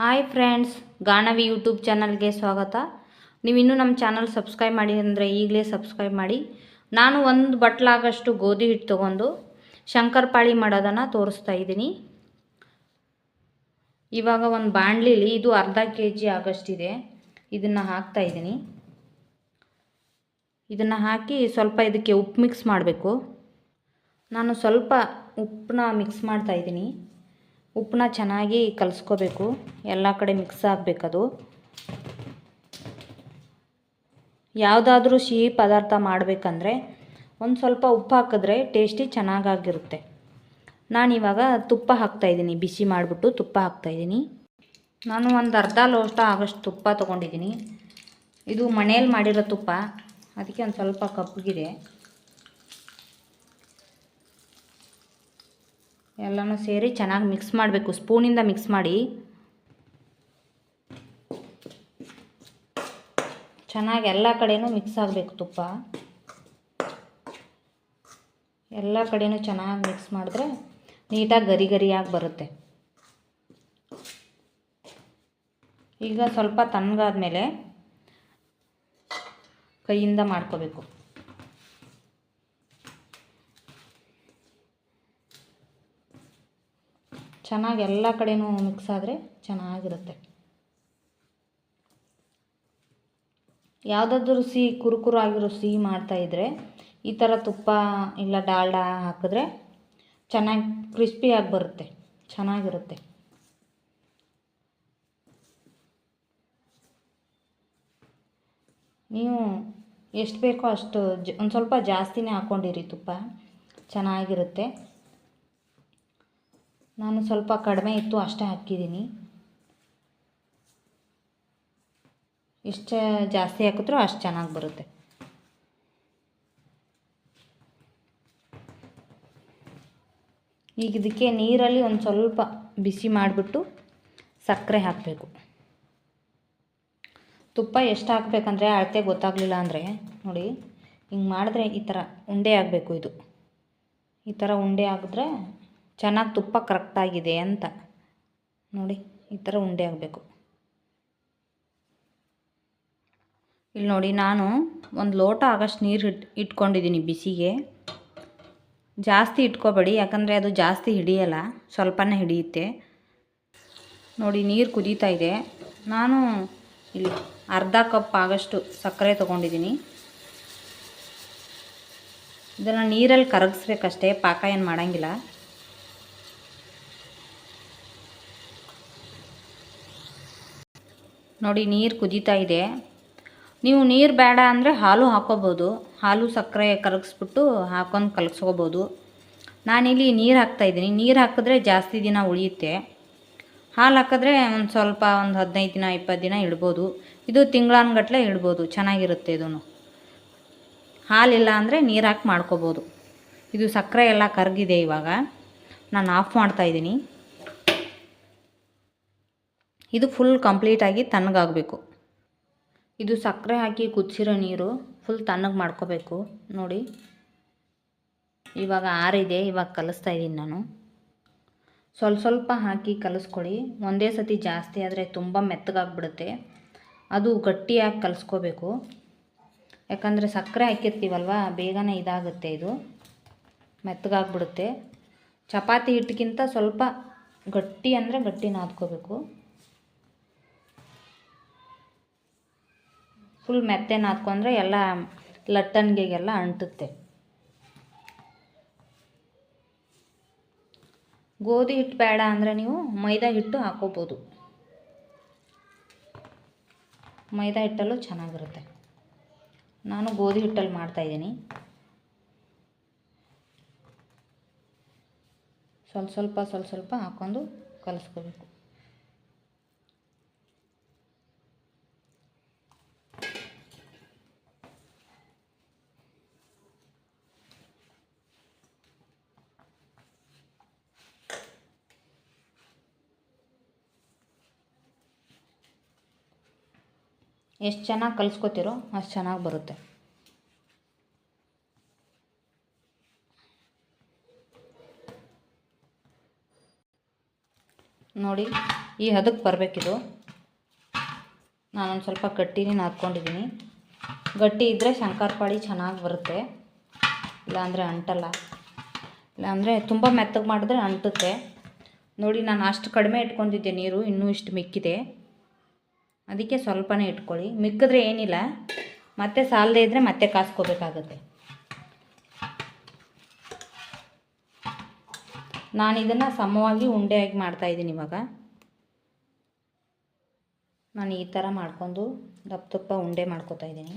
Hi friends ಗಾಣವಿ YouTube ಚಾನಲ್ಗೆ ಸ್ವಾಗತ. ನೀವು ಇನ್ನೂ ನಮ್ಮ ಚಾನಲ್ ಸಬ್ಸ್ಕ್ರೈಬ್ ಮಾಡಿ ಅಂದರೆ ಈಗಲೇ ಸಬ್ಸ್ಕ್ರೈಬ್ ಮಾಡಿ. ನಾನು ಒಂದು ಬಟ್ಲಾಗಷ್ಟು ಗೋಧಿ ಹಿಟ್ಟು ತೊಗೊಂಡು ಶಂಕರಪಾಳಿ ಮಾಡೋದನ್ನು ತೋರಿಸ್ತಾ ಇದ್ದೀನಿ. ಇವಾಗ ಒಂದು ಬಾಣಲಿಲಿ ಇದು ಅರ್ಧ ಕೆ ಜಿ ಆಗಷ್ಟಿದೆ. ಇದನ್ನು ಹಾಕ್ತಾ ಇದ್ದೀನಿ. ಇದನ್ನು ಹಾಕಿ ಸ್ವಲ್ಪ ಇದಕ್ಕೆ ಉಪ್ಪು ಮಿಕ್ಸ್ ಮಾಡಬೇಕು. ನಾನು ಸ್ವಲ್ಪ ಉಪ್ಪನ್ನ ಮಿಕ್ಸ್ ಮಾಡ್ತಾ ಇದ್ದೀನಿ. ಉಪ್ಪನ್ನ ಚೆನ್ನಾಗಿ ಕಲಿಸ್ಕೋಬೇಕು. ಎಲ್ಲ ಕಡೆ ಮಿಕ್ಸ್ ಆಗಬೇಕದು. ಯಾವುದಾದ್ರೂ ಸಿಹಿ ಪದಾರ್ಥ ಮಾಡಬೇಕಂದ್ರೆ ಒಂದು ಸ್ವಲ್ಪ ಉಪ್ಪು ಹಾಕಿದ್ರೆ ಟೇಸ್ಟಿ ಚೆನ್ನಾಗಾಗಿರುತ್ತೆ. ನಾನಿವಾಗ ತುಪ್ಪ ಹಾಕ್ತಾಯಿದ್ದೀನಿ ಬಿಸಿ ಮಾಡಿಬಿಟ್ಟು ತುಪ್ಪ ಹಾಕ್ತಾಯಿದ್ದೀನಿ ನಾನು ಒಂದು ಅರ್ಧ ಲೋಟ ಆಗೋಷ್ಟು ತುಪ್ಪ ತೊಗೊಂಡಿದ್ದೀನಿ. ಇದು ಮನೇಲಿ ಮಾಡಿರೋ ತುಪ್ಪ. ಅದಕ್ಕೆ ಒಂದು ಸ್ವಲ್ಪ ಕಪ್ಪಗಿದೆ ಎಲ್ಲನೂ ಸೇರಿ ಚೆನ್ನಾಗಿ ಮಿಕ್ಸ್ ಮಾಡಬೇಕು. ಸ್ಪೂನಿಂದ ಮಿಕ್ಸ್ ಮಾಡಿ. ಚೆನ್ನಾಗಿ ಎಲ್ಲ ಕಡೆಯೂ ಮಿಕ್ಸ್ ಆಗಬೇಕು ತುಪ್ಪ. ಎಲ್ಲ ಕಡೆಯೂ ಚೆನ್ನಾಗಿ ಮಿಕ್ಸ್ ಮಾಡಿದ್ರೆ ನೀಟಾಗಿ ಗರಿ ಗರಿಯಾಗಿ ಬರುತ್ತೆ. ಈಗ ಸ್ವಲ್ಪ ತಣ್ಣಗಾದ ಮೇಲೆ ಕೈಯಿಂದ ಮಾಡ್ಕೋಬೇಕು. ಚೆನ್ನಾಗಿ ಎಲ್ಲ ಕಡೆನೂ ಮಿಕ್ಸ್ ಆದರೆ ಚೆನ್ನಾಗಿರುತ್ತೆ. ಯಾವುದಾದ್ರೂ ಸಿಹಿ, ಕುರುಕುರು ಆಗಿರೋ ಸಿಹಿ ಮಾಡ್ತಾಯಿದ್ರೆ ಈ ಥರ ತುಪ್ಪ ಇಲ್ಲ ಡಾಲ್ಡಾ ಹಾಕಿದ್ರೆ ಚೆನ್ನಾಗಿ ಕ್ರಿಸ್ಪಿಯಾಗಿ ಬರುತ್ತೆ, ಚೆನ್ನಾಗಿರುತ್ತೆ. ನೀವು ಎಷ್ಟು ಬೇಕೋ ಅಷ್ಟು ಜ, ಒಂದು ಸ್ವಲ್ಪ ಜಾಸ್ತಿನೇ ಹಾಕ್ಕೊಂಡಿರಿ ತುಪ್ಪ, ಚೆನ್ನಾಗಿರುತ್ತೆ. ನಾನು ಸ್ವಲ್ಪ ಕಡಿಮೆ ಇತ್ತು, ಅಷ್ಟೇ ಹಾಕಿದ್ದೀನಿ. ಎಷ್ಟು ಜಾಸ್ತಿ ಹಾಕಿದ್ರೂ ಅಷ್ಟು ಚೆನ್ನಾಗಿ ಬರುತ್ತೆ. ಈಗ ಇದಕ್ಕೆ ನೀರಲ್ಲಿ ಒಂದು ಸ್ವಲ್ಪ ಬಿಸಿ ಮಾಡಿಬಿಟ್ಟು ಸಕ್ಕರೆ ಹಾಕಬೇಕು. ತುಪ್ಪ ಎಷ್ಟು ಹಾಕಬೇಕಂದ್ರೆ ಅಳತೆ ಗೊತ್ತಾಗಲಿಲ್ಲ ಅಂದರೆ, ನೋಡಿ, ಹಿಂಗೆ ಮಾಡಿದ್ರೆ ಈ ಥರ ಉಂಡೆ ಆಗಬೇಕು ಇದು. ಈ ಥರ ಉಂಡೆ ಆಗಿದ್ರೆ ಚೆನ್ನಾಗಿ ತುಪ್ಪ ಕರೆಕ್ಟಾಗಿದೆ ಅಂತ. ನೋಡಿ, ಈ ಥರ ಉಂಡೆ ಆಗಬೇಕು. ಇಲ್ಲಿ ನೋಡಿ, ನಾನು ಒಂದು ಲೋಟ ಆಗಷ್ಟು ನೀರು ಇಟ್ ಇಟ್ಕೊಂಡಿದ್ದೀನಿ ಬಿಸಿಗೆ. ಜಾಸ್ತಿ ಇಟ್ಕೋಬೇಡಿ, ಯಾಕಂದರೆ ಅದು ಜಾಸ್ತಿ ಹಿಡಿಯಲ್ಲ, ಸ್ವಲ್ಪನೇ ಹಿಡಿಯುತ್ತೆ. ನೋಡಿ, ನೀರು ಕುದೀತಾ ಇದೆ. ನಾನು ಇಲ್ಲಿ ಅರ್ಧ ಕಪ್ ಆಗಷ್ಟು ಸಕ್ಕರೆ ತೊಗೊಂಡಿದ್ದೀನಿ ಇದನ್ನು ನೀರಲ್ಲಿ ಕರಗಿಸ್ಬೇಕಷ್ಟೇ, ಪಾಕ ಏನು ಮಾಡೋಂಗಿಲ್ಲ. ನೋಡಿ, ನೀರು ಕುದೀತಾ ಇದೆ. ನೀವು ನೀರು ಬೇಡ ಅಂದರೆ ಹಾಲು ಹಾಕೋಬೋದು. ಹಾಲು ಸಕ್ಕರೆ ಕರಗಿಸ್ಬಿಟ್ಟು ಹಾಕೊಂಡು ಕಲಸ್ಕೋಬೋದು. ನಾನಿಲ್ಲಿ ನೀರು ಹಾಕ್ತಾಯಿದ್ದೀನಿ ನೀರು ಹಾಕಿದ್ರೆ ಜಾಸ್ತಿ ದಿನ ಉಳಿಯುತ್ತೆ. ಹಾಲು ಹಾಕಿದ್ರೆ ಒಂದು ಸ್ವಲ್ಪ ಒಂದು ಹದಿನೈದು ದಿನ ಇಪ್ಪತ್ತು ದಿನ ಇಡ್ಬೋದು. ಇದು ತಿಂಗಳಾನ್ಗಟ್ಲೆ ಇಡ್ಬೋದು. ಚೆನ್ನಾಗಿರುತ್ತೆ ಇದೂ ಹಾಲಿಲ್ಲ ಅಂದರೆ ನೀರು ಹಾಕಿ ಮಾಡ್ಕೋಬೋದು. ಇದು ಸಕ್ಕರೆ ಎಲ್ಲ ಕರಗಿದೆ ಇವಾಗ. ನಾನು ಆಫ್ ಮಾಡ್ತಾಯಿದ್ದೀನಿ ಇದು ಫುಲ್ ಕಂಪ್ಲೀಟಾಗಿ ತಣ್ಣಗಾಗಬೇಕು. ಇದು ಸಕ್ಕರೆ ಹಾಕಿ ಕುದಿಸಿರೋ ನೀರು ಫುಲ್ ತಣ್ಣಗೆ ಮಾಡ್ಕೋಬೇಕು. ನೋಡಿ. ಇವಾಗ ಆರಿದೆ, ಇವಾಗ ಕಲಿಸ್ತಾ ಇದ್ದೀನಿ ನಾನು. ಸ್ವಲ್ಪ ಸ್ವಲ್ಪ ಹಾಕಿ ಕಲಿಸ್ಕೊಳ್ಳಿ. ಒಂದೇ ಸತಿ ಜಾಸ್ತಿ ಆದರೆ ತುಂಬ ಮೆತ್ತಗಾಗ್ಬಿಡುತ್ತೆ. ಅದು ಗಟ್ಟಿಯಾಗಿ ಕಲಿಸ್ಕೋಬೇಕು. ಯಾಕಂದರೆ ಸಕ್ಕರೆ ಹಾಕಿರ್ತೀವಲ್ವ, ಬೇಗನೆ ಇದಾಗುತ್ತೆ ಇದು. ಮೆತ್ತಗಾಗ್ಬಿಡುತ್ತೆ. ಚಪಾತಿ ಹಿಟ್ಟಿಗಿಂತ ಸ್ವಲ್ಪ ಗಟ್ಟಿ ಅಂದರೆ ಗಟ್ಟಿ ನಾದ್ಕೋಬೇಕು. ಫುಲ್ ಮೆತ್ತೇನ ಹಾಕ್ಕೊಂಡ್ರೆ ಎಲ್ಲ ಲಟ್ಟಣಿಗೆಲ್ಲ ಅಂಟುತ್ತೆ. ಗೋಧಿ ಹಿಟ್ಟು ಬೇಡ ಅಂದರೆ ನೀವು ಮೈದಾ ಹಿಟ್ಟು ಹಾಕೋಬೋದು. ಮೈದಾ ಹಿಟ್ಟಲ್ಲೂ ಚೆನ್ನಾಗಿರುತ್ತೆ. ನಾನು ಗೋಧಿ ಹಿಟ್ಟಲ್ಲಿ ಮಾಡ್ತಾಯಿದ್ದೀನಿ ಸ್ವಲ್ಪ ಸ್ವಲ್ಪ ಸ್ವಲ್ಪ ಸ್ವಲ್ಪ ಹಾಕ್ಕೊಂಡು ಕಲಿಸ್ಕೋಬೇಕು. ಎಷ್ಟು ಚೆನ್ನಾಗಿ ಕಲಿಸ್ಕೊತಿರೋ ಅಷ್ಟು ಚೆನ್ನಾಗಿ ಬರುತ್ತೆ. ನೋಡಿ, ಈ ಹದಕ್ಕೆ ಬರಬೇಕಿದು. ನಾನೊಂದು ಸ್ವಲ್ಪ ಗಟ್ಟಿನೇ ನಾದ್ಕೊಂಡಿದ್ದೀನಿ ಗಟ್ಟಿ ಇದ್ದರೆ ಶಂಕರಪಾಳಿ ಚೆನ್ನಾಗಿ ಬರುತ್ತೆ. ಇಲ್ಲಾಂದರೆ ಅಂಟಲ್ಲ. ಇಲ್ಲಾಂದರೆ ತುಂಬ ಮೆತ್ತಗೆ ಮಾಡಿದ್ರೆ ಅಂಟುತ್ತೆ. ನೋಡಿ, ನಾನು ಅಷ್ಟು ಕಡಿಮೆ ಇಟ್ಕೊಂಡಿದ್ದೆ ನೀರು, ಇನ್ನೂ ಇಷ್ಟು ಮಿಕ್ಕಿದೆ. ಅದಕ್ಕೆ ಸ್ವಲ್ಪನೇ ಇಟ್ಕೊಳ್ಳಿ. ಮಿಕ್ಕಿದ್ರೆ ಏನಿಲ್ಲ. ಮತ್ತೆ ಸಾಲದೇ ಇದ್ದರೆ ಮತ್ತೆ ಕಾಸ್ಕೋಬೇಕಾಗತ್ತೆ. ನಾನು ಇದನ್ನು ಸಮವಾಗಿ ಉಂಡೆಯಾಗಿ ಮಾಡ್ತಾಯಿದ್ದೀನಿ ಇವಾಗ. ನಾನು ಈ ಥರ ಮಾಡ್ಕೊಂಡು ದಪ್ಪ ದಪ್ಪ ಉಂಡೆ ಮಾಡ್ಕೊತಾ ಇದ್ದೀನಿ.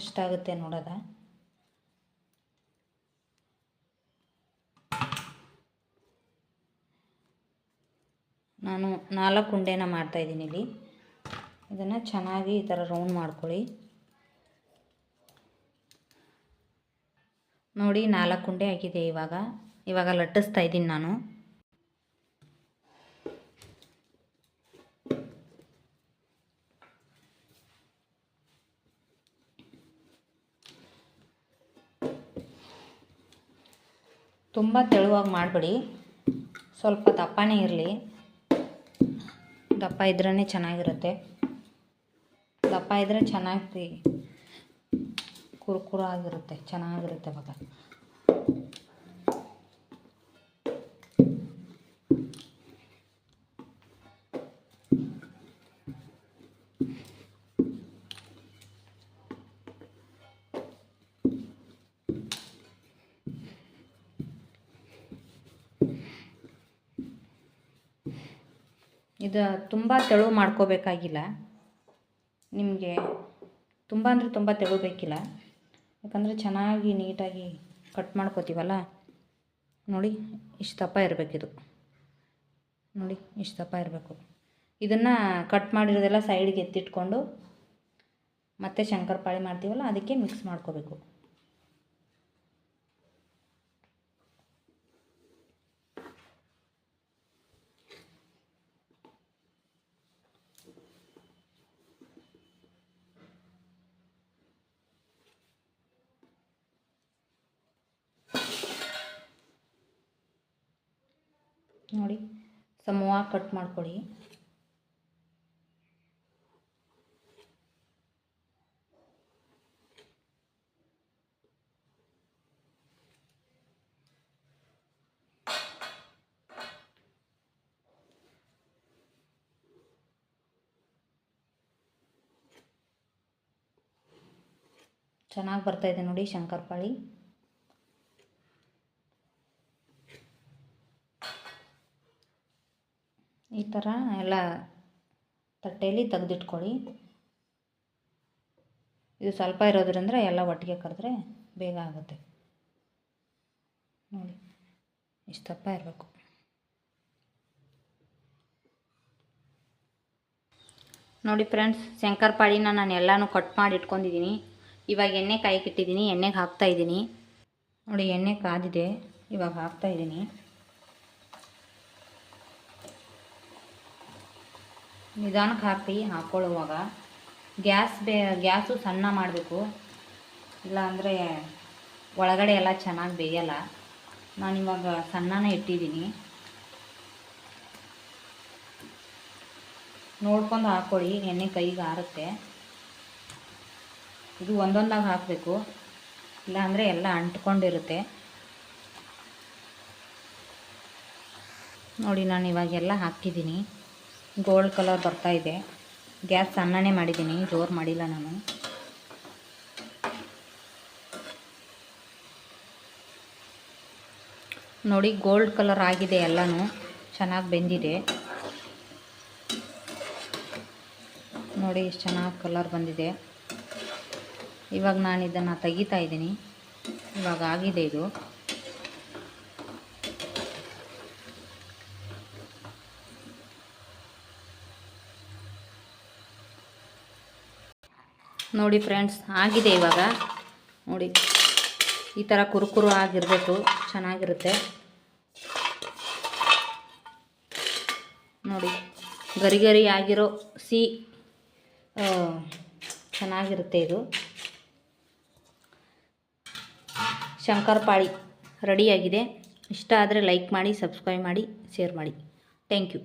ಎಷ್ಟಾಗುತ್ತೆ ನೋಡೋದ? ನಾನು ನಾಲ್ಕು ಉಂಡೆನ ಮಾಡ್ತಾಯಿದ್ದೀನಿ ಇಲ್ಲಿ. ಇದನ್ನು ಚೆನ್ನಾಗಿ ಈ ಥರ ರೌಂಡ್ ಮಾಡ್ಕೊಳ್ಳಿ. ನೋಡಿ, ನಾಲ್ಕು ಉಂಡೆ ಆಗಿದೆ ಇವಾಗ. ಇವಾಗ ಲಟ್ಟಿಸ್ತಾ ಇದ್ದೀನಿ ನಾನು. ತುಂಬ ತೆಳುವಾಗಿ ಮಾಡಬೇಡಿ. ಸ್ವಲ್ಪ ದಪ್ಪನೇ ಇರಲಿ. ದಪ್ಪ ಇದ್ರೇ ಚೆನ್ನಾಗಿರುತ್ತೆ. ದಪ್ಪ ಇದ್ದರೆ ಚೆನ್ನಾಗಿ ಕುರುಕುರು ಆಗಿರುತ್ತೆ ಚೆನ್ನಾಗಿರುತ್ತೆ ಅವಾಗ ಇದು ತುಂಬ ತೆಳು ಮಾಡ್ಕೋಬೇಕಾಗಿಲ್ಲ. ನಿಮಗೆ ತುಂಬ ಅಂದರೆ ತುಂಬ ತೆಳು ಬೇಕಿಲ್ಲ. ಯಾಕಂದರೆ ಚೆನ್ನಾಗಿ ನೀಟಾಗಿ ಕಟ್ ಮಾಡ್ಕೋತೀವಲ್ಲ? ನೋಡಿ, ಇಷ್ಟು ದಪ್ಪ ಇರಬೇಕಿದು. ನೋಡಿ, ಇಷ್ಟು ದಪ್ಪ ಇರಬೇಕು. ಇದನ್ನು ಕಟ್ ಮಾಡಿರೋದೆಲ್ಲ ಸೈಡ್ಗೆ ಎತ್ತಿಟ್ಕೊಂಡು ಮತ್ತೆ ಶಂಕರಪಾಳಿ ಮಾಡ್ತೀವಲ್ಲ, ಅದಕ್ಕೆ ಮಿಕ್ಸ್ ಮಾಡ್ಕೋಬೇಕು. ನೋಡಿ ಸಮವಾಗಿ ಕಟ್ ಮಾಡ್ಕೊಳ್ಳಿ. ಚೆನ್ನಾಗಿ ಬರ್ತಾಯಿದೆ ನೋಡಿ ಶಂಕರಪಾಳಿ. ಈ ಥರ ಎಲ್ಲ ತಟ್ಟೆಯಲ್ಲಿ ತೆಗೆದಿಟ್ಕೊಳ್ಳಿ. ಇದು ಸ್ವಲ್ಪ ಇರೋದ್ರಿಂದ ಎಲ್ಲ ಒಟ್ಟಿಗೆ ಕರೆದ್ರೆ ಬೇಗ ಆಗುತ್ತೆ. ನೋಡಿ, ಇಷ್ಟು ದಪ್ಪ ಇರಬೇಕು. ನೋಡಿ ಫ್ರೆಂಡ್ಸ್ ಶಂಕರಪಾಳಿನ ನಾನು ಎಲ್ಲನೂ ಕಟ್ ಮಾಡಿ ಇಟ್ಕೊಂಡಿದ್ದೀನಿ. ಇವಾಗ ಎಣ್ಣೆ ಕಾಯಕ್ಕೆ ಇಟ್ಟಿದ್ದೀನಿ ಎಣ್ಣೆಗೆ ಹಾಕ್ತಾಯಿದ್ದೀನಿ ನೋಡಿ, ಎಣ್ಣೆ ಕಾದಿದೆ, ಇವಾಗ ಹಾಕ್ತಾಯಿದ್ದೀನಿ ನಿಧಾನಕ್ಕೆ ಹಾಕಿ ಹಾಕ್ಕೊಳ್ಳುವಾಗ ಗ್ಯಾಸ್ ಬೇ, ಗ್ಯಾಸು ಸಣ್ಣ ಮಾಡಬೇಕು. ಇಲ್ಲಾಂದರೆ ಒಳಗಡೆ ಎಲ್ಲ ಚೆನ್ನಾಗಿ ಬೇಯಲ್ಲ. ನಾನಿವಾಗ ಸಣ್ಣನೇ ಇಟ್ಟಿದ್ದೀನಿ. ನೋಡ್ಕೊಂಡು ಹಾಕ್ಕೊಳ್ಳಿ ಎಣ್ಣೆ ಕೈಗೆ ಆರುತ್ತೆ. ಇದು ಒಂದೊಂದಾಗಿ ಹಾಕಬೇಕು. ಇಲ್ಲಾಂದರೆ ಎಲ್ಲ ಅಂಟ್ಕೊಂಡಿರುತ್ತೆ. ನೋಡಿ, ನಾನು ಇವಾಗೆಲ್ಲ ಹಾಕಿದ್ದೀನಿ. ಗೋಲ್ಡ್ ಕಲರ್ ಬರ್ತಾ ಇದೆ. ಗ್ಯಾಸ್ ಸಣ್ಣನೇ ಮಾಡಿದ್ದೀನಿ, ಜೋರು ಮಾಡಿಲ್ಲ ನಾನು. ನೋಡಿ, ಗೋಲ್ಡ್ ಕಲರ್ ಆಗಿದೆ ಎಲ್ಲನೂ. ಚೆನ್ನಾಗಿ ಬೆಂದಿದೆ. ನೋಡಿ ಎಷ್ಟು ಚೆನ್ನಾಗಿ ಕಲರ್ ಬಂದಿದೆ. ಇವಾಗ ನಾನು ಇದನ್ನು ತೆಗಿತಾ ಇದ್ದೀನಿ. ಇವಾಗ ಆಗಿದೆ ಇದು. ನೋಡಿ ಫ್ರೆಂಡ್ಸ್ ಆಗಿದೆ ಇವಾಗ. ನೋಡಿ, ಈ ಥರ ಕುರುಕುರು ಆಗಿರಬೇಕು, ಚೆನ್ನಾಗಿರುತ್ತೆ. ನೋಡಿ, ಗರಿ ಗರಿ ಆಗಿರೋ ಸಿ ಚೆನ್ನಾಗಿರುತ್ತೆ ಇದು. ಶಂಕರಪಾಳಿ ರೆಡಿಯಾಗಿದೆ ಇಷ್ಟ ಆದರೆ ಲೈಕ್ ಮಾಡಿ ಸಬ್ಸ್ಕ್ರೈಬ್ ಮಾಡಿ ಶೇರ್ ಮಾಡಿ. Thank you